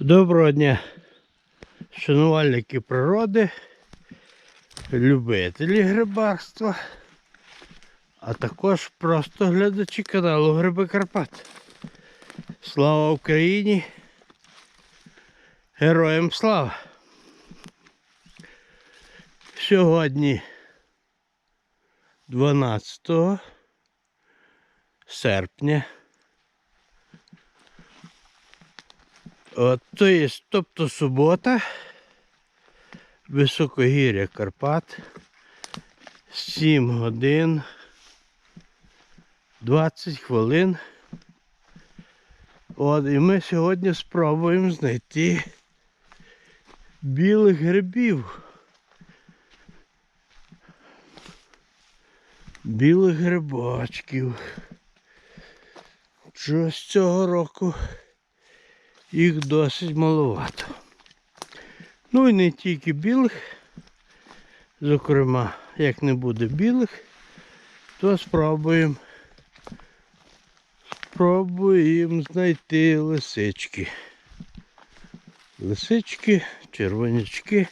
Доброго дня, шанувальники природи, любителі грибарства, а також просто глядачі каналу Гриби Карпат. Слава Україні! Героям слава! Сьогодні 12 серпня. От, то є, тобто субота, високогір'я Карпат, 7 годин 20 хвилин. От, і ми сьогодні спробуємо знайти білих грибів. Білих грибочків. Щось цього року їх досить маловато. Ну і не тільки білих, зокрема, як не буде білих, то спробуємо спробуємо знайти лисички. Лисички, червонячки.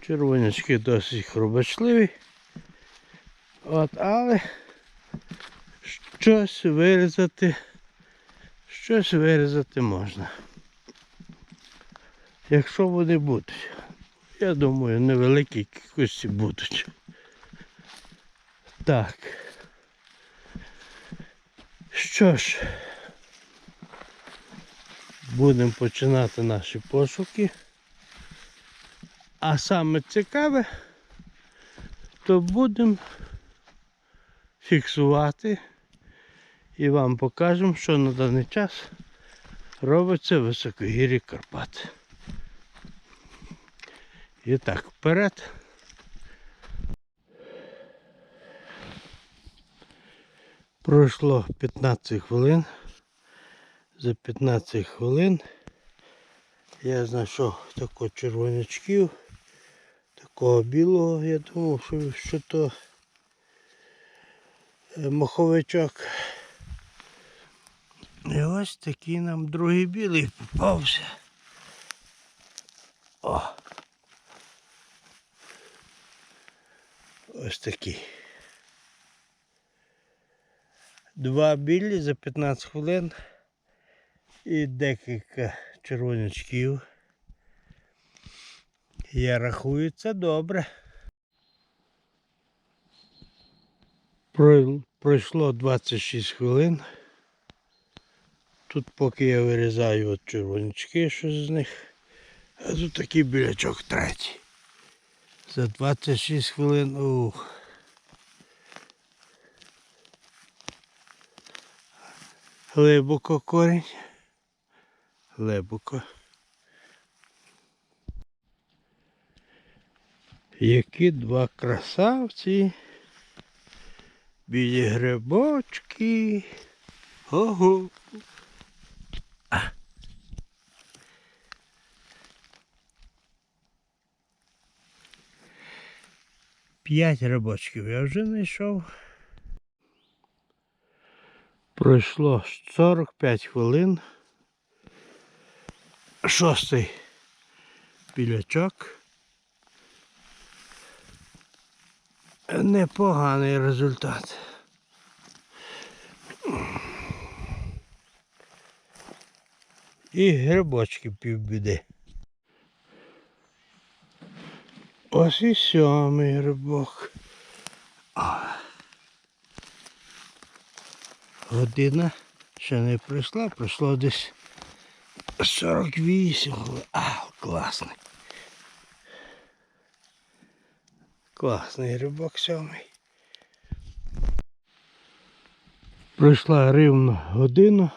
Червонячки досить хробачливі. От, але щось вирізати Щось вирізати можна. Якщо вони будуть. Я думаю, невеликі кількості будуть. Так. Що ж, будемо починати наші пошуки. А саме цікаве, то будемо фіксувати і вам покажемо, що на даний час робиться в високогір'ї Карпат. І так, вперед. Пройшло 15 хвилин. За 15 хвилин я знайшов такого червонячків, такого білого, я думав, що, що то е, маховичок. І ось такий нам другий білий попався. О! Ось такий. Два білі за 15 хвилин і декілька червонячків. Я рахую це добре. Пройшло 26 хвилин. Тут поки я вирізаю от червонячки, що з них. А тут такий білячок третій. За 26 хвилин. Ух. Глибоко корінь. Глибоко. Які два красавці. Білі грибочки. Ого. П'ять рибочків я вже знайшов. Пройшло 45 хвилин. Шостий білячок. Непоганий результат. І грибочки півбіди. Ось і сьомий грибок. Година ще не пройшла, пройшло десь 48. А, класний. Класний грибок сьомий. Пройшла рівно година.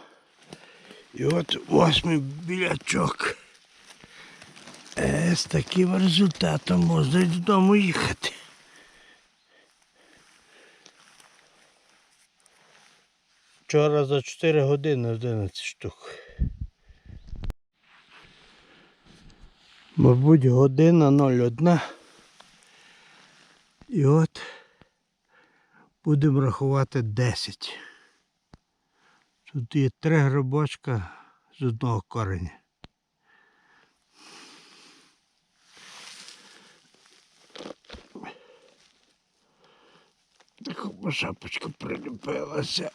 І от восьмий білячок. Е, з таким результатом можна додому їхати. Вчора за 4 години 11 штук. Мабуть, година 01. І от будемо рахувати 10. Тут є три грибочка з одного кореня. Так шапочка приліпилася.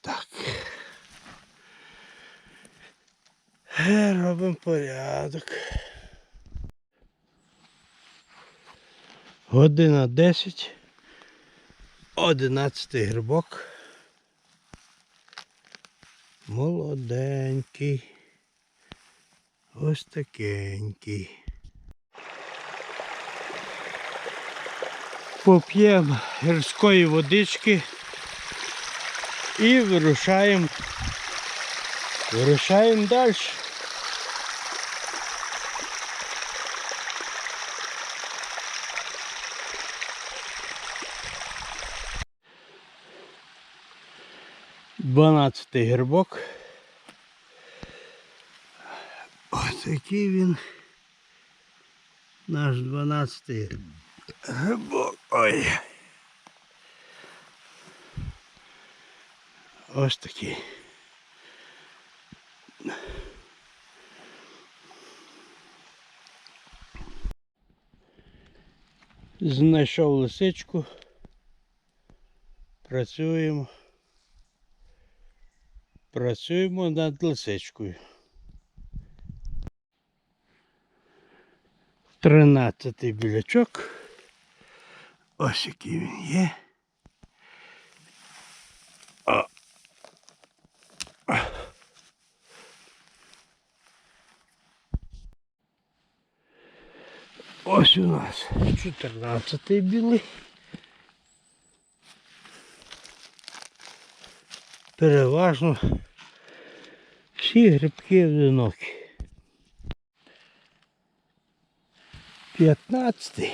Так. Е, Робимо порядок. Година 10. Одинадцятий грибок. Молоденький. Ось такенький. Поп'ємо гірської водички і вирушаємо. Вирушаємо далі. Дванадцятий грибок. Ось такий він. Наш дванадцятий грибок. Ой. Ось такий. Знайшов лисичку. Працюємо. Працюємо над лисичкою. Тринадцятий білячок. Ось який він є. О. Ось у нас 14 білий. Переважно всі грибки одинокі. 15-й.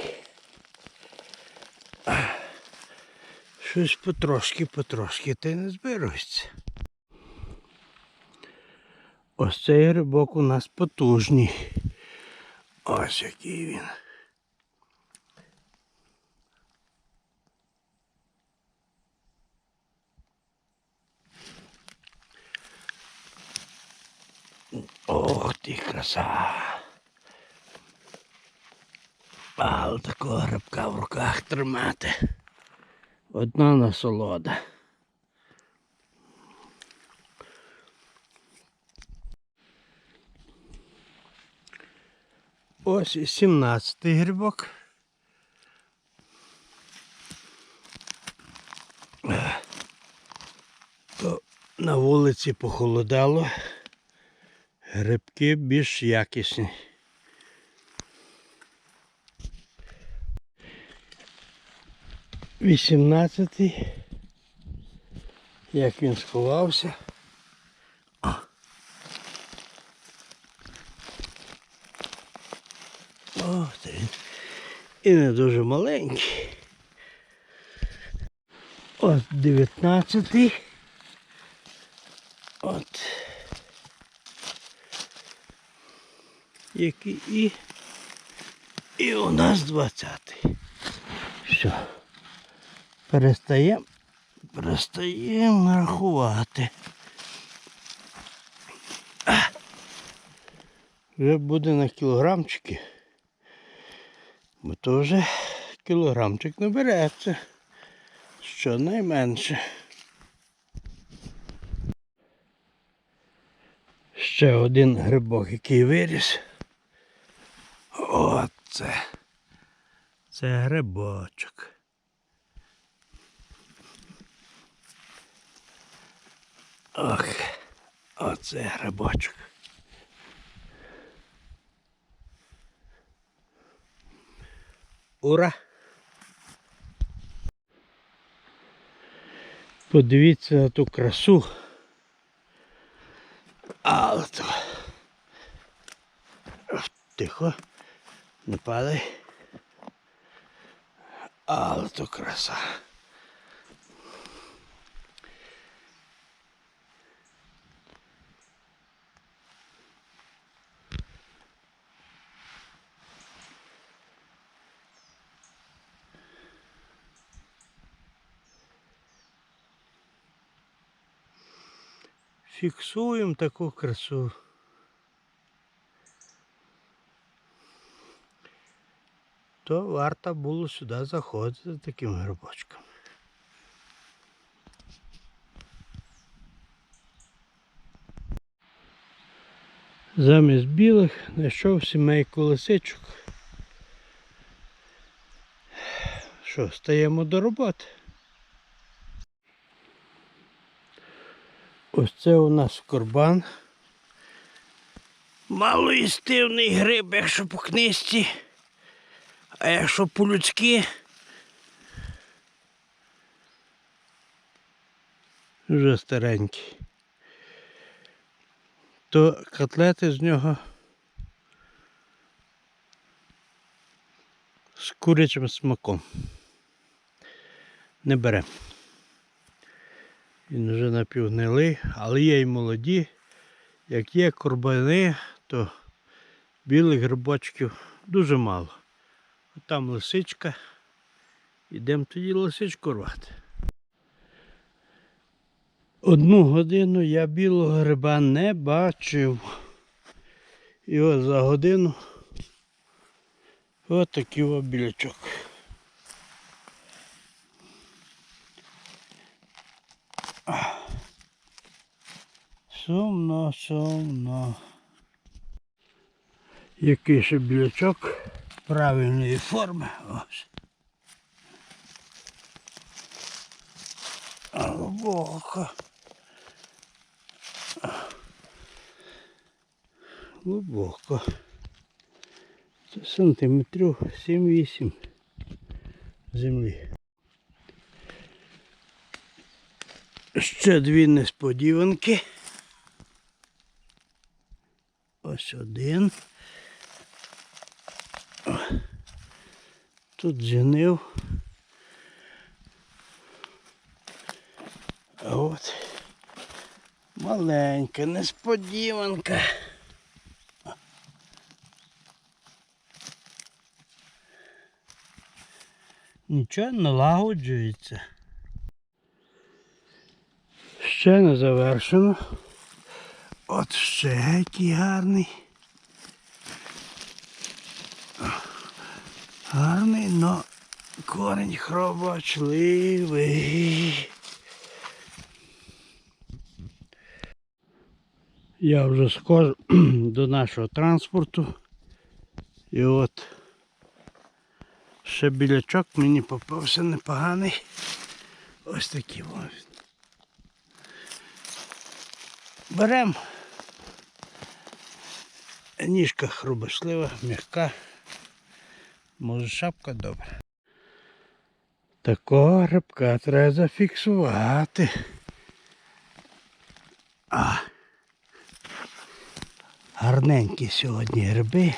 Щось потрошки, потрошки та й не зберується. Ось цей грибок у нас потужний. Ось який він. Ох ти краса. Але такого грибка в руках тримати. Одна насолода. Ось і 17-й грибок. Е, То на вулиці похолодало. Грибки більш якісні. Вісімнадцятий. Як він сховався. О. О, це він. І не дуже маленький. От дев'ятнадцятий. От. Який і. У нас двадцятий. Все. Перестаємо. Перестаємо рахувати. Вже буде на кілограмчики. Бо то вже кілограмчик набереться. Щонайменше. Ще один грибок, який виріс. Оце. Це грибочок. Ох, оце грибочок. Ура! Подивіться на ту красу. Але то. Тихо, не падай. Але то краса. Фіксуємо таку красу. То варто було сюди заходити таким грибочком. Замість білих знайшов сімейку лисичок. Що, стаємо до роботи? Ось це у нас корбан. Малоїстивний гриб, якщо по книжці. А якщо по-людськи. Вже старенький. То котлети з нього з курячим смаком. Не беремо. Він вже напівгнилий, але є й молоді. Як є корбани, то білих грибочків дуже мало. Там лисичка. Ідемо тоді лисичку рвати. Одну годину я білого гриба не бачив. І ось за годину ось такий ось білячок. Сумно, сумно. Який ще білячок правильної форми. Ось. Глибоко. Глибоко. Це сантиметрів 7-8 землі. Ще дві несподіванки. Ось один. Тут зінив. А от маленька несподіванка. Нічого налагоджується. Ще не завершено. От ще який гарний. Гарний, но корінь хробочливий. Я вже схожу до нашого транспорту. І от ще білячок мені попався непоганий. Ось такий ось. Беремо. Ніжка хрубошлива, м'яка. Може шапка добра. Такого грибка треба зафіксувати. А. Гарненькі сьогодні гриби.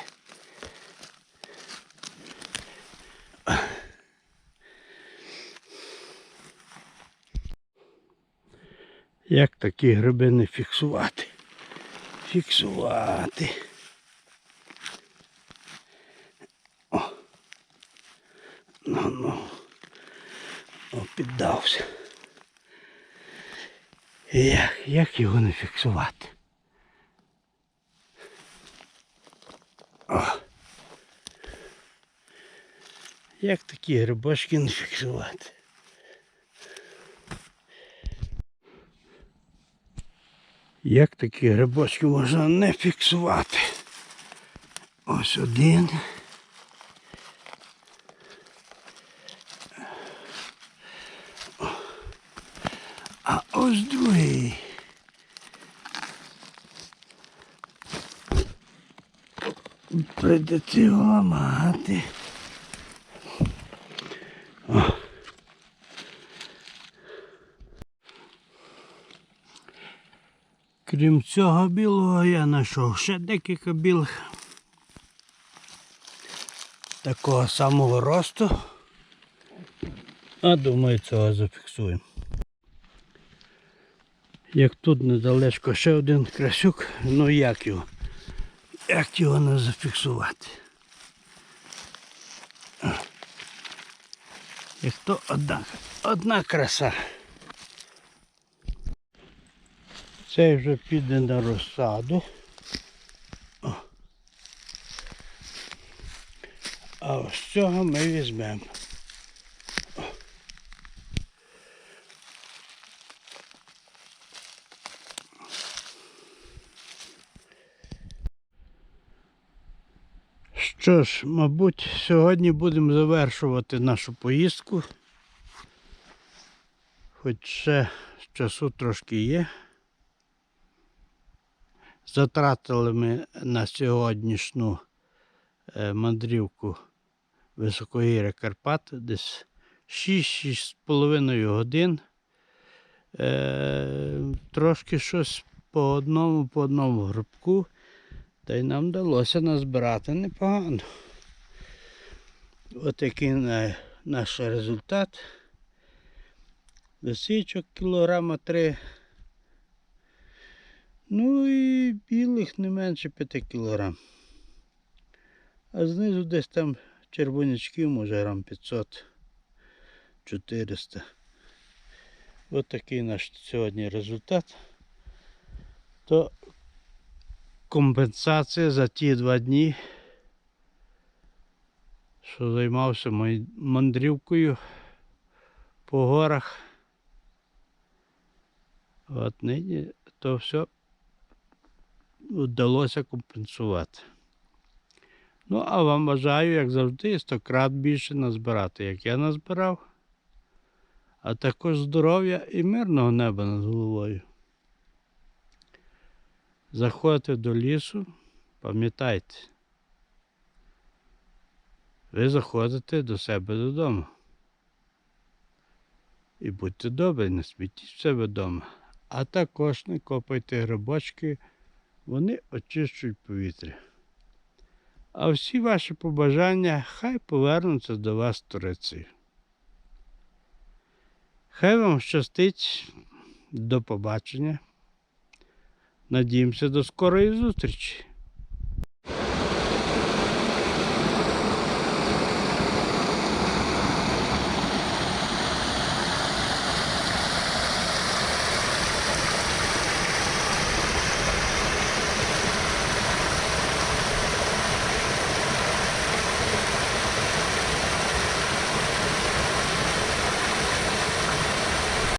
Як такі гриби не фіксувати? Фіксувати. О. Ну, ну. О, піддався. Як, як його не фіксувати? О. Як такі грибочки не фіксувати? Як такі грибочки можна не фіксувати? Ось один. А ось другий. Прийдеться його ламати. О. Крім цього білого я знайшов ще декілька білих. Такого самого росту. А думаю, цього зафіксуємо. Як тут недалечко ще один красюк, ну як його? Як його не зафіксувати? І то одна, одна краса. Цей вже піде на розсаду. О. А ось цього ми візьмемо. О. Що ж, мабуть, сьогодні будемо завершувати нашу поїздку. Хоч ще часу трошки є. Затратили ми на сьогоднішню е, мандрівку Високогір'я Карпат десь 6-6,5 годин. Е, трошки щось по одному, по одному грибку. Та й нам вдалося назбирати непогано. На- наш результат. Лисичок кілограма три. Ну і білих не менше 5 кілограм. А знизу десь там червонячків, може грам 500 400. Ось такий наш сьогодні результат. То компенсація за ті два дні, що займався мандрівкою по горах. От нині то все вдалося компенсувати. Ну, а вам бажаю, як завжди, стократ більше назбирати, як я назбирав, а також здоров'я і мирного неба над головою. Заходьте до лісу, пам'ятайте, ви заходите до себе додому. І будьте добрі, не смітіть себе вдома. А також не копайте грибочки, вони очищують повітря. А всі ваші побажання хай повернуться до вас Турецію. Хай вам щастить. До побачення. Надіємося до скорої зустрічі.